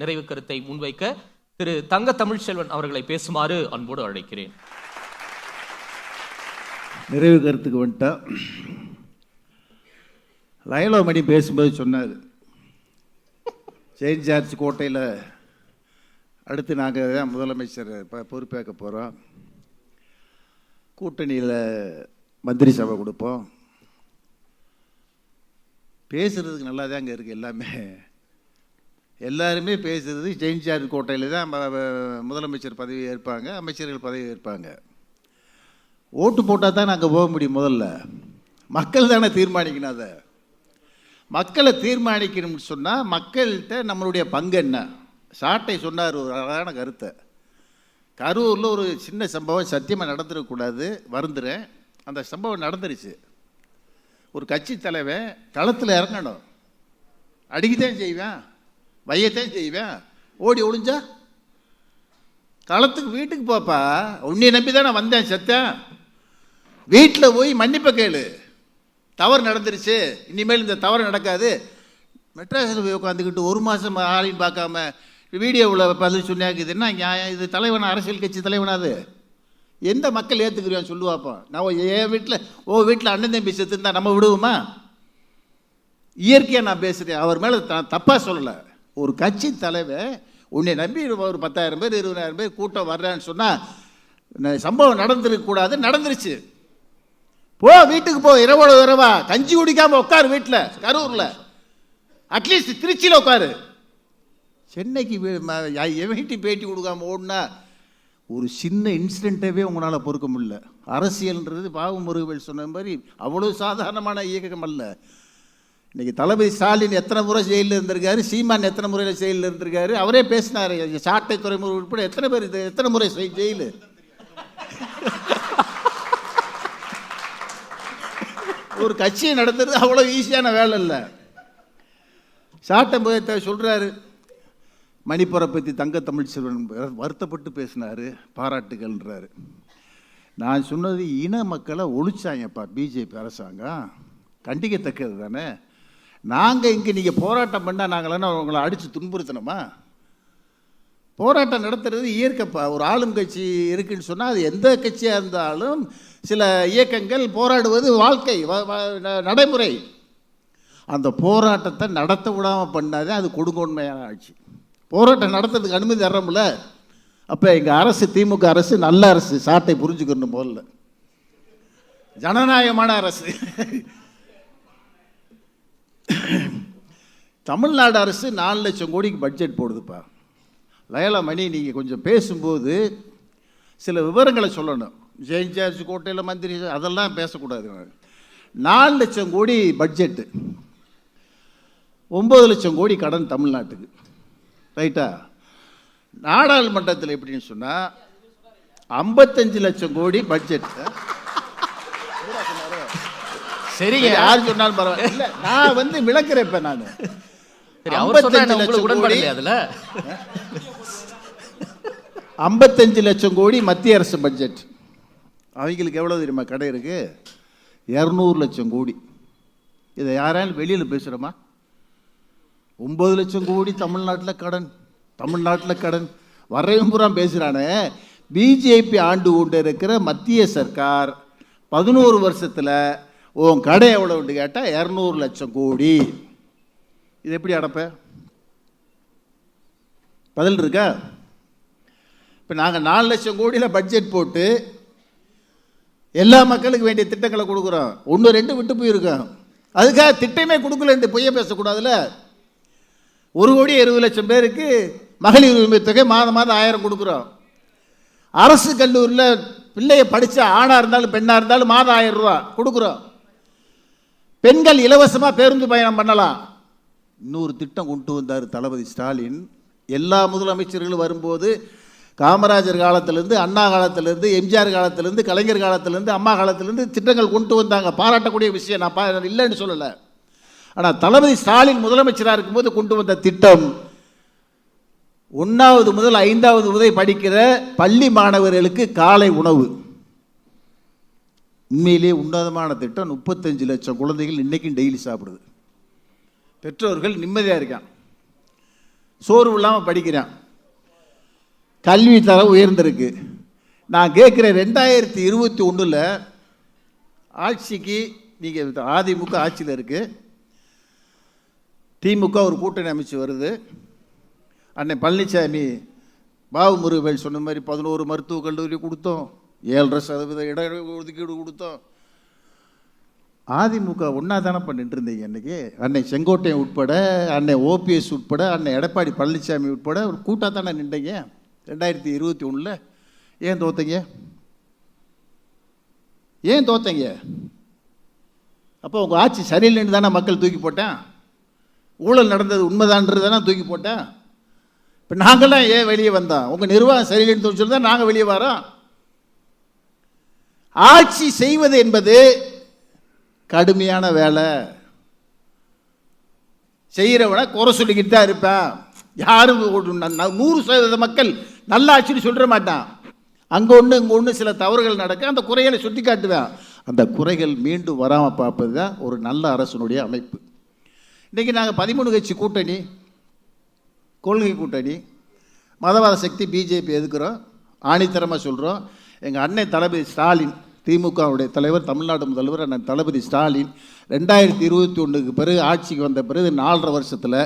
நிறைவு கருத்தை முன்வைக்க திரு தங்க தமிழ்ச்செல்வன் அவர்களை பேசுமாறு அன்போடு அழைக்கிறேன். நிறைவு கருத்துக்கு வந்துட்டா லயலோ மணி பேசும்போது சொன்னார் செயின்ட் ஜார்ஜ் கோட்டையில் அடுத்து நாங்கள் தான் முதலமைச்சர் இப்போ பொறுப்பேற்க போகிறோம் கூட்டணியில் மந்திரி சபை கொடுப்போம். பேசுகிறதுக்கு நல்லா தான் அங்கே இருக்குது எல்லாமே. எல்லாருமே பேசுகிறது ஜெயின் ஜார்ஜ் கோட்டையில் தான் முதலமைச்சர் பதவி ஏற்பாங்க அமைச்சர்கள் பதவி ஏற்பாங்க. ஓட்டு போட்டால் தான் நாங்கள் போக முடியும் முதல்ல. மக்கள் தானே தீர்மானிக்கணும் அதை. மக்களை தீர்மானிக்கணும்னு சொன்னால் மக்கள்கிட்ட நம்மளுடைய பங்கு என்ன? சாட்டை சொன்னார் ஒரு அழகான கருத்தை. கரூரில் ஒரு சின்ன சம்பவம் சத்தியமாக நடந்துடக்கூடாது வருந்துறேன். அந்த சம்பவம் நடந்துருச்சு. ஒரு கட்சி தலைவன் களத்தில் இறங்கணும். அடிக்கத்தான் செய்வேன். வையத்தான் செய்வேன். ஓடி ஒளிஞ்சா? களத்துக்கு வீட்டுக்கு போப்பா. உன்னை நம்பி தான் நான் வந்தேன் செத்தேன். வீட்டில் போய் மன்னிப்பை கேளு. தவறு நடந்துருச்சு. இனிமேல் இந்த தவறு நடக்காது. மெட்ராஸில் போய் உட்காந்துக்கிட்டு ஒரு மாதம் ஆளையும் பார்க்காம வீடியோவில் பதில் சொன்னாங்க இது என்ன நியாயம் இது தலைவனா அரசியல் கட்சி தலைவனா அது? எந்த மக்கள் ஏற்றுக்குறியான்னு சொல்லுவாப்பா நான் என் வீட்டில் ஓ வீட்டில் அண்ணன் தம்பி செத்துருந்தா நம்ம விடுவோமா? இயற்கையாக நான் பேசுகிறேன் அவர் மேலே த தப்பாக சொல்லலை. ஒரு கட்சி தலைவர் உன்னை நம்பி ஒரு பத்தாயிரம் பேர் இருபதாயிரம் பேர் கூட்டம் வர்றேன்னு சொன்னால் சம்பவம் நடந்துருக்கக்கூடாது நடந்துருச்சு. போ வீட்டுக்கு போ இரவோட இரவா. கஞ்சி குடிக்காம உட்காரு வீட்டில் கரூரில். அட்லீஸ்ட் திருச்சியில் உட்காரு. சென்னைக்கு வே- பேட்டி கொடுக்காம ஓடுனா ஒரு சின்ன இன்சிடெண்ட்டவே உங்களால் பொறுக்க முடியல. அரசியல்ன்றது பாவு முருகவேல் சொன்ன மாதிரி அவ்வளோ சாதாரணமான இயக்கம் அல்ல. இன்னைக்கு தளபதி ஸ்டாலின் எத்தனை முறை ஜெயிலில் இருந்திருக்காரு சீமான் எத்தனை முறையில் ஜெயிலில் இருந்திருக்காரு அவரே பேசினார். சாட்டை துறைமுறை உட்பட எத்தனை பேர் இது எத்தனை முறை செய்- ஜெயிலு? ஒரு கட்சியை நடத்துறது அவ்வளோ ஈஸியான வேலை இல்லை. சாட்டை சொல்கிறாரு மணிப்புரை பற்றி தங்க தமிழ்ச்செல்வன் வருத்தப்பட்டு பேசினார் பாராட்டுகள்ன்றாரு. நான் சொன்னது இன மக்களை ஒழிச்சாங்கப்பா பிஜேபி அரசாங்கம். கண்டிக்கத்தக்கது தானே? நாங்கள் இங்கே நீங்கள் போராட்டம் பண்ணால் நாங்களே உங்களை அடித்து துன்புறுத்தணுமா? போராட்டம் நடத்துறது இயற்கைப்பா ஒரு ஆளும் கட்சி இருக்குன்னு சொன்னால் அது எந்த கட்சியாக இருந்தாலும் சில இயக்கங்கள் போராடுவது வாழ்க்கை வ- ந- நடைமுறை. அந்த போராட்டத்தை நடத்த விடாமல் பண்ணாதே அது கொடுங்கோன்மையான ஆட்சி. போராட்டம் நடத்துறதுக்கு அனுமதி தர்றோம்ல அப்போ எங்கள் அரசு திமுக அரசு நல்ல அரசு சாட்டை புரிஞ்சுக்கணும் முதல்ல ஜனநாயகமான அரசு. தமிழ்நாடு அரசு நாலு லட்சம் கோடிக்கு பட்ஜெட் போடுதுப்பா. லயலா மணி நீங்கள் கொஞ்சம் பேசும்போது சில விவரங்களை சொல்லணும். ஜெயின் ஜார்ஜ் கோட்டையில் மந்திரி அதெல்லாம் பேசக்கூடாது. நாலு லட்சம் கோடி பட்ஜெட்டு ஒம்பது லட்சம் கோடி கடன் தமிழ்நாட்டுக்கு. ரைட்டா நாடாளுமன்றத்தில் எப்படின்னு சொன்னால் ஐம்பத்தஞ்சு லட்சம் கோடி பட்ஜெட்டு சரிங்க. யார் சொன்னாலும் பரவாயில்ல. இல்ல, நான் வந்து விளக்குறேன் இப்ப நான். சரி அவர் சொன்னா என்ன, 55 உங்களுக்கு அதுல? ஐம்பத்தஞ்சு லட்சம் கோடி மத்திய அரசு பட்ஜெட். அவங்களுக்கு எவ்வளோ தெரியுமா கடை இருக்கு? இரநூறு லட்சம் கோடி. இதை யாராலும் வெளியில் பேசுகிறோமா ஒம்பது லட்சம் கோடி தமிழ்நாட்டில் கடன் தமிழ்நாட்டில் கடன். வரையும் பூரா பேசுகிறானே பிஜேபி ஆண்டு கொண்டு இருக்கிற மத்திய சர்க்கார் பதினோரு வருஷத்தில் உன் கடை எவ்வளோன்னு கேட்டால் இரநூறு லட்சம் கோடி. இது எப்படி அடப்ப? பதில் இருக்கா? இப்போ நாங்கள் நாலு லட்சம் கோடியில் பட்ஜெட் போட்டு எல்லா மக்களுக்கு வேண்டிய திட்டங்களை கொடுக்குறோம். ஒன்று ரெண்டு விட்டு போயிருக்கோம் அதுக்காக திட்டமே கொடுக்கலன்ட்டு பொய்ய பேசக்கூடாதுல்ல? ஒரு கோடி இருபது லட்சம் பேருக்கு மகளிர் உரிமை தொகை மாதம் மாதம் ஆயிரம் கொடுக்குறோம். அரசு கல்லூரியில் பிள்ளைய படித்த ஆணாக இருந்தாலும் பெண்ணாக இருந்தாலும் மாதம் ஆயிரம் ரூபா கொடுக்குறோம். பெண்கள் இலவசமாக பேருந்து பயணம் பண்ணலாம். இன்னொரு திட்டம் கொண்டு வந்தார் தளபதி ஸ்டாலின். எல்லா முதலமைச்சர்களும் வரும்போது காமராஜர் காலத்திலேருந்து அண்ணா காலத்திலேருந்து எம்ஜிஆர் காலத்திலேருந்து கலைஞர் காலத்திலேருந்து அம்மா காலத்திலேருந்து திட்டங்கள் கொண்டு வந்தாங்க. பாராட்டக்கூடிய விஷயம். நான் பா இல்லைன்னு சொல்லலை. ஆனால் தளபதி ஸ்டாலின் முதலமைச்சராக இருக்கும்போது கொண்டு வந்த திட்டம் ஒன்றாவது முதல் ஐந்தாவது முதல் படிக்கிற பள்ளி மாணவர்களுக்கு காலை உணவு. உண்மையிலே உன்னதமான திட்டம் முப்பத்தஞ்சு லட்சம் குழந்தைகள் இன்றைக்கும் டெய்லி சாப்பிடுது. பெற்றோர்கள் நிம்மதியாக இருக்கான். சோர்வு இல்லாமல் படிக்கிறான். கல்வி தரம் உயர்ந்திருக்கு. நான் கேட்குறேன் ரெண்டாயிரத்தி இருபத்தி ஒன்றில் ஆட்சிக்கு நீங்கள் அதிமுக ஆட்சியில் இருக்குது திமுக ஒரு கூட்டணி அமைச்சு வருது. அன்னை பழனிசாமி பாபு முருகவேல் சொன்ன மாதிரி பதினோரு மருத்துவக் கல்லூரி கொடுத்தோம். ஏழரை சதவீத இட ஒதுக்கீடு கொடுத்தோம். அதிமுக ஒன்றா தானே பண்ணிட்டு இருந்தீங்க அன்றைக்கி அன்னை செங்கோட்டையன் உட்பட அன்னை ஓபிஎஸ் உட்பட அன்னை எடப்பாடி பழனிசாமி உட்பட ஒரு கூட்டாக தானே நின்றீங்க? ரெண்டாயிரத்தி இருபத்தி ஒன்றில் ஏன் தோத்தீங்க? ஏன் தோத்தீங்க? அப்போ உங்கள் ஆட்சி சரியில்லைன்னு தானே மக்கள் தூக்கி போட்டேன்? ஊழல் நடந்தது உண்மைதான்றது தானே தூக்கி போட்டேன்? இப்போ நாங்கள்லாம் ஏன் வெளியே வந்தோம்? உங்கள் நிர்வாகம் சரியில்லைன்னு சொல்லி தான் நாங்கள் வெளியே வரோம். ஆட்சி செய்வது என்பது கடுமையான வேலை. செய்கிறவனை குறை சொல்லிக்கிட்டு தான் இருப்பேன். யாரும் ஒரு நூறு சதவீத மக்கள் நல்ல ஆட்சின்னு சொல்ல மாட்டான். அங்கே ஒன்று இங்கே ஒன்று சில தவறுகள் நடக்க அந்த குறைகளை சுட்டி காட்டுவேன் அந்த குறைகள் மீண்டும் வராமல் பார்ப்பது தான் ஒரு நல்ல அரசனுடைய அமைப்பு. இன்றைக்கி நாங்கள் பதிமூணு கட்சி கூட்டணி கொள்கை கூட்டணி மதவாத சக்தி பிஜேபி எதுக்குறோம்? ஆணித்தரமாக சொல்கிறோம் எங்கள் அண்ணன் தளபதி ஸ்டாலின் திமுகவுடைய தலைவர் தமிழ்நாடு முதல்வர் அண்ணன் தளபதி ஸ்டாலின் ரெண்டாயிரத்தி இருபத்தி ஒன்றுக்கு பிறகு ஆட்சிக்கு வந்த பிறகு நாலரை வருஷத்தில்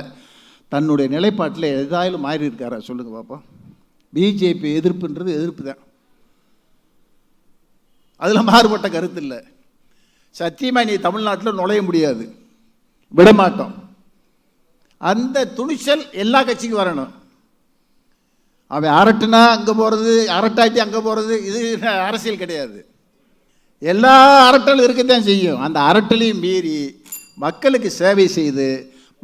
தன்னுடைய நிலைப்பாட்டில் எதாயிலும் மாறி இருக்காரா சொல்லுங்கள் பார்ப்போம் பிஜேபி எதிர்ப்புன்றது எதிர்ப்பு தான். அதில் மாறுபட்ட கருத்து இல்லை. சத்தியமாக நீ தமிழ்நாட்டில் நுழைய முடியாது. விடமாட்டோம். அந்த துணிச்சல் எல்லா கட்சிக்கும் வரணும். அவன் அரட்டுனா அங்கே போகிறது அரட்டாட்டி அங்கே போகிறது இது அரசியல் கிடையாது. எல்லா அரட்டலும் இருக்கத்தான் செய்யும். அந்த அரட்டலையும் மீறி மக்களுக்கு சேவை செய்து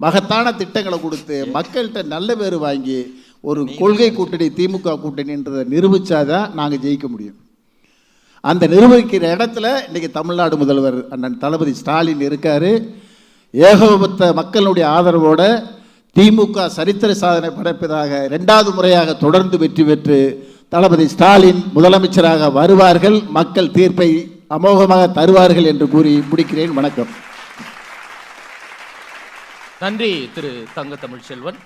மகத்தான திட்டங்களை கொடுத்து மக்கள்கிட்ட நல்ல பேர் வாங்கி ஒரு கொள்கை கூட்டணி திமுக கூட்டணின்றதை நிரூபித்தாதான் நாங்கள் ஜெயிக்க முடியும். அந்த நிர்வகிக்கிற இடத்துல இன்னைக்கு தமிழ்நாடு முதல்வர் அண்ணன் தளபதி ஸ்டாலின் இருக்காரு. ஏகோபத்த மக்களுடைய ஆதரவோட திமுக சரித்திர சாதனை படைப்பதாக இரண்டாவது முறையாக தொடர்ந்து வெற்றி பெற்று தளபதி ஸ்டாலின் முதலமைச்சராக வருவார்கள். மக்கள் தீர்ப்பை அமோகமாக தருவார்கள் என்று கூறி முடிக்கிறேன். வணக்கம். நன்றி திரு தங்க தமிழ்ச்செல்வன்